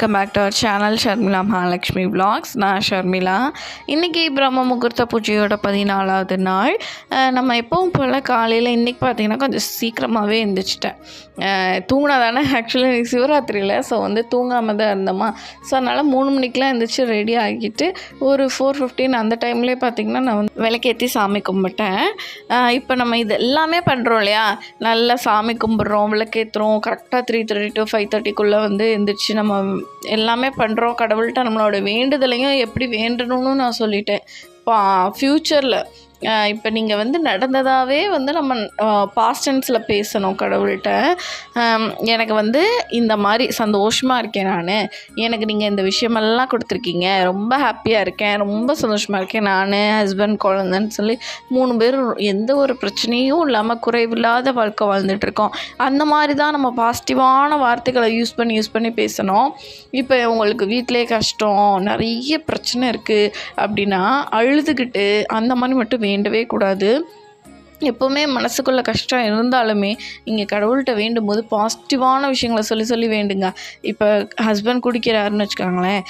Welcome back to our channel Sharmila Mahalakshmi vlogs. நான் ஷர்மிளா இன்றைக்கி பிரம்ம முகூர்த்த பூஜையோட பதினாலாவது நாள். நம்ம எப்பவும் போல் காலையில் இன்றைக்கி பார்த்தீங்கன்னா கொஞ்சம் சீக்கிரமாகவே எழுந்திரிச்சிட்டேன் தூங்கினா தானே ஆக்சுவலி இன்றைக்கி சிவராத்திரியில் ஸோ வந்து தூங்காமல் தான் இருந்தோமா. ஸோ அதனால் மூணு மணிக்கெலாம் எழுந்திரிச்சு ரெடி ஆகிட்டு ஒரு ஃபோர் ஃபிஃப்டின் அந்த டைம்லேயே பார்த்திங்கன்னா நான் வந்து விளக்கேற்றி சாமி கும்பிட்டேன். இப்போ நம்ம இது எல்லாமே பண்ணுறோம் இல்லையா? நல்லா சாமி கும்பிட்றோம் விளக்கேற்றுறோம் கரெக்டாக த்ரீ தேர்ட்டி டு ஃபைவ் தேர்ட்டிக்குள்ளே வந்து எழுந்திரிச்சு நம்ம எல்லாமே பண்ணுறோம் கடவுள்கிட்ட நம்மளோட வேண்டுதலையும் எப்படி வேண்டணும்னு நான் சொல்லிட்டேன். பா ஃப்யூச்சரில் இப்போ நீங்கள் வந்து நடந்ததாகவே வந்து நம்ம பாஸ்டன்ஸில் பேசணும் கடவுள்கிட்ட. எனக்கு வந்து இந்த மாதிரி சந்தோஷமாக இருக்கேன் நான். எனக்கு நீங்கள் இந்த விஷயமெல்லாம் கொடுத்துருக்கீங்க. ரொம்ப ஹாப்பியாக இருக்கேன். ரொம்ப சந்தோஷமாக இருக்கேன் நான் ஹஸ்பண்ட் குழந்தைன்னு சொல்லி மூணு பேரும் எந்த ஒரு பிரச்சனையும் இல்லாமல் குறைவில்லாத வாழ்க்கை வாழ்ந்துட்டுருக்கோம். அந்த மாதிரி தான் நம்ம பாசிட்டிவான வார்த்தைகளை யூஸ் பண்ணி யூஸ் பண்ணி பேசணும். இப்போ உங்களுக்கு வீட்டிலே கஷ்டம் நிறைய பிரச்சனை இருக்குது அப்படின்னா அழுதுகிட்டு அந்த மாதிரி மட்டும் வேண்டவே கூடாது. எப்போவுமே மனசுக்குள்ளே கஷ்டம் இருந்தாலுமே நீங்கள் கடவுள்கிட்ட வேண்டும் போது பாசிட்டிவான விஷயங்களை சொல்லி சொல்லி வேண்டுங்க. இப்போ ஹஸ்பண்ட் குடிக்கிறாருன்னு வச்சுக்கோங்களேன்.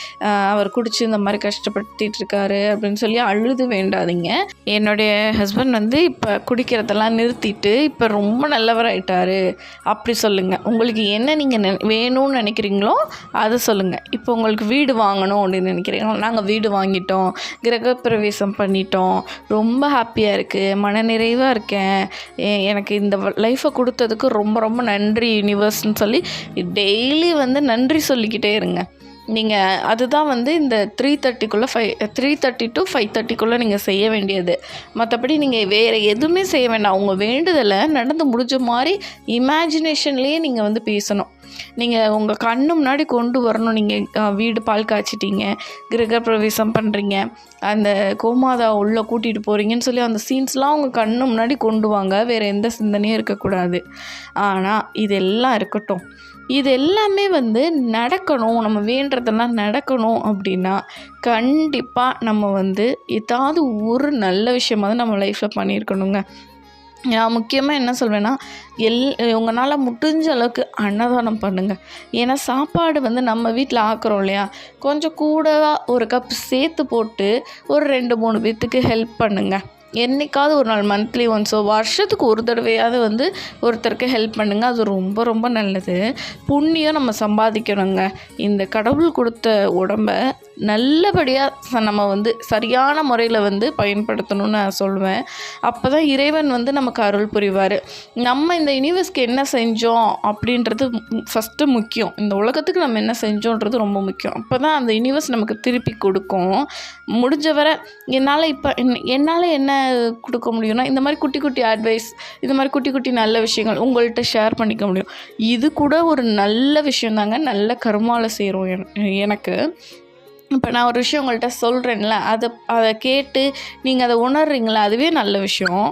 அவர் குடிச்சு இந்த மாதிரி கஷ்டப்படுத்திட்டு இருக்காரு அப்படின்னு சொல்லி அழுது வேண்டாதீங்க. என்னுடைய ஹஸ்பண்ட் வந்து இப்போ குடிக்கிறதெல்லாம் நிறுத்திட்டு இப்போ ரொம்ப நல்லவராயிட்டாரு அப்படி சொல்லுங்கள் உங்களுக்கு என்ன நீங்கள் நெ வேணும்னு நினைக்கிறீங்களோ அதை சொல்லுங்கள் இப்போ உங்களுக்கு வீடு வாங்கணும் அப்படின்னு நினைக்கிறீங்களோ நாங்கள் வீடு வாங்கிட்டோம். கிரகப்பிரவேசம் பண்ணிட்டோம். ரொம்ப ஹாப்பியாக இருக்குது மனநிறைவாக இருக்கேன். எனக்கு இந்த லைஃப்பை கொடுத்ததுக்கு ரொம்ப ரொம்ப நன்றி யூனிவர்ஸ்னு சொல்லி டெய்லி வந்து நன்றி சொல்லிக்கிட்டே இருங்க. நீங்கள் அதுதான் வந்து இந்த three தேர்ட்டிக்குள்ளே five three thirty to five தேர்ட்டிக்குள்ளே நீங்கள் செய்ய வேண்டியது. மற்றபடி நீங்கள் வேறு எதுவுமே செய்ய வேண்டாம். அவங்க வேண்டுதலை நடந்து முடிஞ்ச மாதிரி இமேஜினேஷன்லேயே நீங்கள் வந்து பேசணும். நீங்கள் உங்கள் கண்ணு முன்னாடி கொண்டு வரணும். நீங்கள் வீடு பால் காய்ச்சிட்டீங்க கிரகப்பிரவேசம் பண்ணுறீங்க அந்த கோமாதா உள்ளே கூட்டிகிட்டு போகிறீங்கன்னு சொல்லி அந்த சீன்ஸ்லாம் உங்கள் கண்ணு முன்னாடி கொண்டு வாங்க. வேறு எந்த சிந்தனையும் இருக்கக்கூடாது. ஆனால் இதெல்லாம் இருக்கட்டும். இது எல்லாமே வந்து நடக்கணும். நம்ம வேண்டுறதெல்லாம் நடக்கணும் அப்படின்னா கண்டிப்பாக நம்ம வந்து ஏதாவது ஒரு நல்ல விஷயமாவது நம்ம லைஃப்பில் பண்ணியிருக்கணுங்க. நான் முக்கியமாக என்ன சொல்வேன்னா எல் உங்களால் முடிஞ்ச அளவுக்கு அன்னதானம் பண்ணுங்கள் ஏன்னா சாப்பாடு வந்து நம்ம வீட்டில் ஆக்குறோம் இல்லையா? கொஞ்சம் கூட ஒரு கப் சேர்த்து போட்டு ஒரு ரெண்டு மூணு பேர்த்துக்கு ஹெல்ப் பண்ணுங்கள் என்னைக்காவது ஒரு நாள் மந்த்லி ஒன்ஸோ வருஷத்துக்கு ஒரு தடவையாவது வந்து ஒருத்தருக்கு ஹெல்ப் பண்ணுங்கள் அது ரொம்ப ரொம்ப நல்லது. புண்ணியம் நம்ம சம்பாதிக்கணுங்க. இந்த கடவுள் கொடுத்த உடம்ப நல்லபடியாக நம்ம வந்து சரியான முறையில் வந்து பயன்படுத்தணும்னு நான் சொல்லுவேன். அப்போ தான் இறைவன் வந்து நமக்கு அருள் புரிவார். நம்ம இந்த யூனிவர்ஸ்க்கு என்ன செஞ்சோம் அப்படின்றது ஃபஸ்ட்டு முக்கியம். இந்த உலகத்துக்கு நம்ம என்ன செஞ்சோன்றது ரொம்ப முக்கியம். அப்போ தான் அந்த யூனிவர்ஸ் நமக்கு திருப்பி கொடுக்கும். முடிஞ்ச வரை என்னால் இப்போ என்னால் என்ன கொடுக்க முடியும்னா இந்த மாதிரி குட்டி குட்டி அட்வைஸ் இந்த மாதிரி குட்டி குட்டி நல்ல விஷயங்கள் உங்கள்கிட்ட ஷேர் பண்ணிக்க முடியும். இது கூட ஒரு நல்ல விஷயந்தாங்க நல்ல கருமாவில் சேரும் எனக்கு. இப்போ நான் ஒரு விஷயம் உங்கள்கிட்ட சொல்கிறேன்ல அதை அதை கேட்டு நீங்கள் அதை உணர்றீங்களா? அதுவே நல்ல விஷயம்.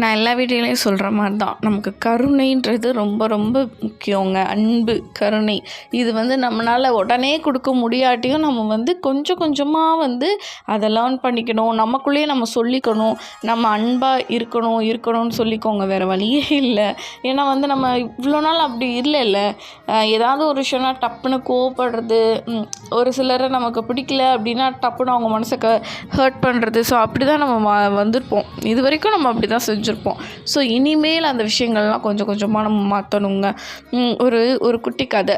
நான் எல்லா வீடியோலையும் சொல்கிற மாதிரி தான் நமக்கு கருணைன்றது ரொம்ப ரொம்ப முக்கியங்க. அன்பு கருணை. இது வந்து நம்மளால் உடனே கொடுக்க முடியாட்டியும் நம்ம வந்து கொஞ்சம் கொஞ்சமாக வந்து அதை லேர்ன் பண்ணிக்கணும். நமக்குள்ளேயே நம்ம சொல்லிக்கணும். நம்ம அன்பாக இருக்கணும் இருக்கணும்னு சொல்லிக்கோங்க. வேறு வழியே இல்லை. ஏன்னா வந்து நம்ம இவ்வளோ நாள் அப்படி இல்லைல்ல. ஏதாவது ஒரு விஷயம்னா டப்புன்னு கோவப்படுறது ஒரு சிலரை நமக்கு பிடிக்கல அப்படின்னா டப்புன்னு அவங்க மனசை க ஹர்ட் பண்ணுறது ஸோ அப்படி தான் நம்ம வ- வந்திருப்போம். இது வரைக்கும் நம்ம அப்படி தான் செஞ்சுருப்போம். ஸோ இனிமேல் அந்த விஷயங்கள்லாம் கொஞ்சம் கொஞ்சமாக நம்ம மாற்றணுங்க ஒரு ஒரு குட்டி கதை.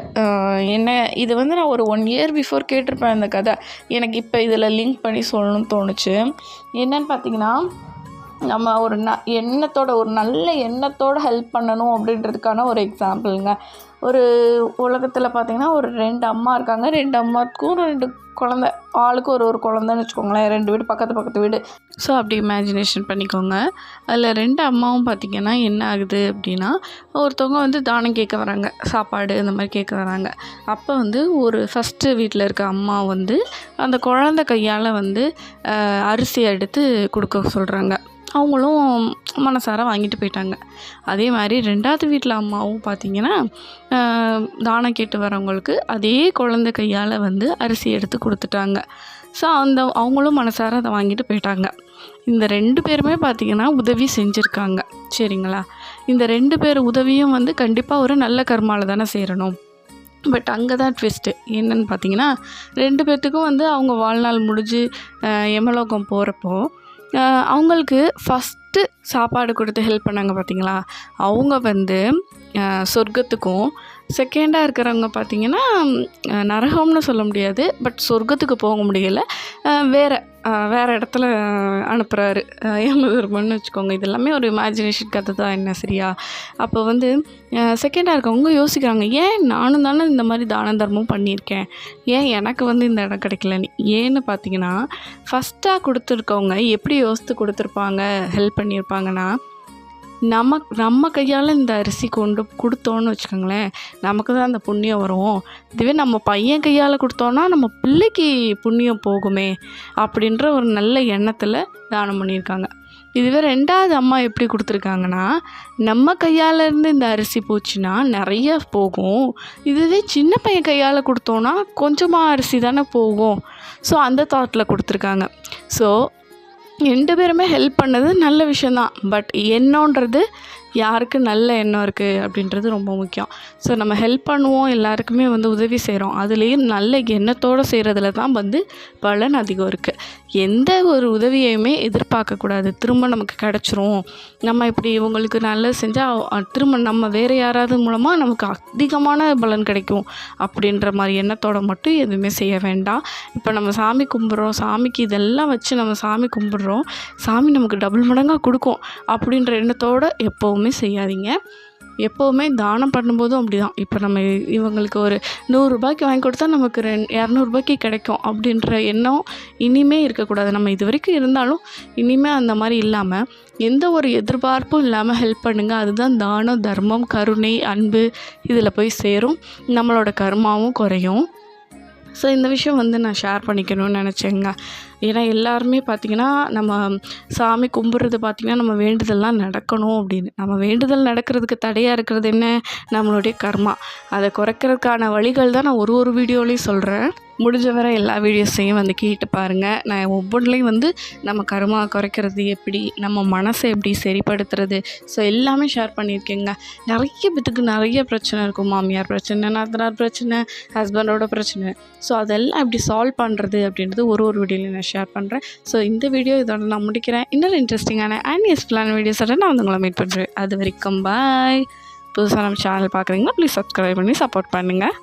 என்ன இது வந்து நான் ஒரு ஒன் இயர் பிஃபோர் கேட்டிருப்பேன் இந்த கதை. எனக்கு இப்போ இதில் லிங்க் பண்ணி சொல்லணும்னு தோணுச்சு. என்னன்னு பார்த்தீங்கன்னா நம்ம ஒரு ந எண்ணத்தோட ஒரு நல்ல எண்ணத்தோட ஹெல்ப் பண்ணணும் அப்படின்றதுக்கான ஒரு எக்ஸாம்பிளுங்க ஒரு உலகத்தில் பார்த்தீங்கன்னா ஒரு ரெண்டு அம்மா இருக்காங்க. ரெண்டு அம்மாவுக்கும் ரெண்டு குழந்த. ஆளுக்கு ஒரு ஒரு குழந்தன்னு வச்சுக்கோங்களேன். ரெண்டு வீடு பக்கத்து பக்கத்து வீடு. ஸோ அப்படி இமேஜினேஷன் பண்ணிக்கோங்க. அதில் ரெண்டு அம்மாவும் பார்த்திங்கன்னா என்ன ஆகுது அப்படின்னா ஒருத்தவங்க வந்து தானம் கேட்க வராங்க. சாப்பாடு இந்த மாதிரி கேட்க வராங்க. அப்போ வந்து ஒரு ஃபஸ்ட்டு வீட்டில் இருக்க அம்மா வந்து அந்த குழந்த கையால் வந்து அரிசி எடுத்து கொடுக்க சொல்கிறாங்க அவங்களும் மனசார வாங்கிட்டு போயிட்டாங்க. அதே மாதிரி ரெண்டாவது வீட்டில் அம்மாவும் பார்த்தீங்கன்னா தானம் கேட்டு வரவங்களுக்கு அதே குழந்தை கையால் வந்து அரிசி எடுத்து கொடுத்துட்டாங்க. ஸோ அந்த அவங்களும் மனசார அதை வாங்கிட்டு போயிட்டாங்க. இந்த ரெண்டு பேருமே பார்த்திங்கன்னா உதவி செஞ்சுருக்காங்க. சரிங்களா? இந்த ரெண்டு பேர் உதவியும் வந்து கண்டிப்பாக ஒரு நல்ல கர்மாவில் தானே சேரணும். பட் அங்கே தான் ட்விஸ்ட்டு என்னன்னு பார்த்தீங்கன்னா ரெண்டு பேர்த்துக்கும் வந்து அவங்க வாழ்நாள் முடிஞ்சு எமலோகம் போகிறப்போ அவங்களுக்கு ஃபஸ்ட்டு சாப்பாடு கொடுத்து ஹெல்ப் பண்ணாங்க பார்த்தீங்களா அவங்க வந்து சொர்க்கத்துக்கும் செகண்டாக இருக்கிறவங்க பார்த்தீங்கன்னா நரகம்னு சொல்ல முடியாது பட் சொர்க்கத்துக்கு போக முடியலை. வேறு வேறு இடத்துல அனுப்புகிறாரு யமதர்மன்னு வச்சுக்கோங்க. இது எல்லாமே ஒரு இமேஜினேஷன் கதை தான் என்ன சரியா? அப்போ வந்து செகண்டாக இருக்கவங்க யோசிக்கிறாங்க ஏன் நானும் தானே இந்த மாதிரி தான தர்மம் பண்ணியிருக்கேன்? ஏன் எனக்கு வந்து இந்த இடம் கிடைக்கலன்னு? ஏன்னு பார்த்தீங்கன்னா ஃபஸ்ட்டாக கொடுத்துருக்கவங்க எப்படி யோசித்து கொடுத்துருப்பாங்க ஹெல்ப் பண்ணியிருப்பாங்கன்னா நம்ம நம்ம கையால் இந்த அரிசி கொண்டு கொடுத்தோன்னு வச்சுக்கோங்களேன் நமக்கு தான் அந்த புண்ணியம் வரும். இதுவே நம்ம பையன் கையால் கொடுத்தோன்னா நம்ம பிள்ளைக்கு புண்ணியம் போகுமே அப்படின்ற ஒரு நல்ல எண்ணத்தில் தானம் பண்ணியிருக்காங்க. இதுவே ரெண்டாவது அம்மா எப்படி கொடுத்துருக்காங்கன்னா நம்ம கையால் இருந்து இந்த அரிசி போச்சுன்னா நிறைய போகும். இதுவே சின்ன பையன் கையால் கொடுத்தோன்னா கொஞ்சமாக அரிசி தானே போகும். ஸோ அந்த தாட்டில் கொடுத்துருக்காங்க. ஸோ ரெண்டு பேருமே ஹெல்ப் பண்ணது நல்ல விஷயந்தான் பட் என்னன்றது யாருக்கு நல்ல எண்ணம் இருக்குது அப்படின்றது ரொம்ப முக்கியம். ஸோ நம்ம ஹெல்ப் பண்ணுவோம் எல்லாருக்குமே வந்து உதவி செய்கிறோம் அதுலேயும் நல்ல எண்ணத்தோடு செய்கிறதுல தான் வந்து பலன் அதிகம் இருக்குது எந்த ஒரு உதவியையுமே எதிர்பார்க்கக்கூடாது திரும்ப நமக்கு கிடச்சிரும். நம்ம இப்படி இவங்களுக்கு நல்லது செஞ்சால் திரும்ப நம்ம வேறு யாராவது மூலமாக நமக்கு அதிகமான பலன் கிடைக்கும். அப்படின்ற மாதிரி எண்ணத்தோட மட்டும் எதுவுமே செய்ய வேண்டாம். இப்போ நம்ம சாமி கும்பிட்றோம் சாமிக்கு இதெல்லாம் வச்சு நம்ம சாமி கும்பிட்றோம் சாமி நமக்கு டபுள் மடங்காக கொடுக்கும். அப்படின்ற எண்ணத்தோடு எப்போவுமே செய்யாதீங்க. எப்போவுமே தானம் பண்ணும்போதும் அப்படி தான் இப்போ நம்ம இவங்களுக்கு ஒரு நூறுரூபாய்க்கு வாங்கி கொடுத்தா நமக்கு ரெண் இரநூறுபாய்க்கு கிடைக்கும் அப்படின்ற எண்ணம் இனிமே இருக்கக்கூடாது. நம்ம இது வரைக்கும் இருந்தாலும் இனிமேல் அந்த மாதிரி இல்லாமல் எந்த ஒரு எதிர்பார்ப்பும் இல்லாமல் ஹெல்ப் பண்ணுங்கள் அதுதான் தானம் தர்மம் கருணை அன்பு இதில் போய் சேரும். நம்மளோட கர்மாவும் குறையும். ஸோ இந்த விஷயம் வந்து நான் ஷேர் பண்ணிக்கணும்னு நினச்சேங்க. ஏன்னா எல்லாருமே பார்த்திங்கன்னா நம்ம சாமி கும்பிட்றது பார்த்திங்கன்னா நம்ம வேண்டுதல்லாம் நடக்கணும் அப்படின்னு. நம்ம வேண்டுதல் நடக்கிறதுக்கு தடையாக இருக்கிறது என்ன? நம்மளுடைய கர்மா. அதை குறைக்கிறதுக்கான வழிகள் தான் நான் ஒரு ஒரு வீடியோலையும் சொல்கிறேன் முடிஞ்ச வரை எல்லா வீடியோஸையும் வந்து கேட்டு பாருங்கள் நான் ஒவ்வொன்றுலையும் வந்து நம்ம கர்மா குறைக்கிறது எப்படி நம்ம மனசை எப்படி சரிப்படுத்துறது. ஸோ எல்லாமே ஷேர் பண்ணியிருக்கேங்க. நிறைய பேத்துக்கு நிறைய பிரச்சனை இருக்கும். மாமியார் பிரச்சனை நாத்தனார் பிரச்சனை ஹஸ்பண்டோட பிரச்சனை. ஸோ அதெல்லாம் எப்படி சால்வ் பண்ணுறது அப்படின்றது ஒரு ஒரு வீடியோலையும் நான் ஷேர் பண்ணுறேன் ஸோ இந்த வீடியோ இதோட நான் முடிக்கிறேன். இன்னொரு இன்ட்ரெஸ்டிங்கான அண்ட் யூஸ்ஃபுல்லான வீடியோஸோட நான் வந்து உங்களை மீட் பண்ணுறேன் அது வரைக்கும் பாய் புதுசாக நம்ம சேனல் பார்க்குறீங்கன்னா ப்ளீஸ் சப்ஸ்கிரைப் பண்ணி சப்போர்ட் பண்ணுங்கள்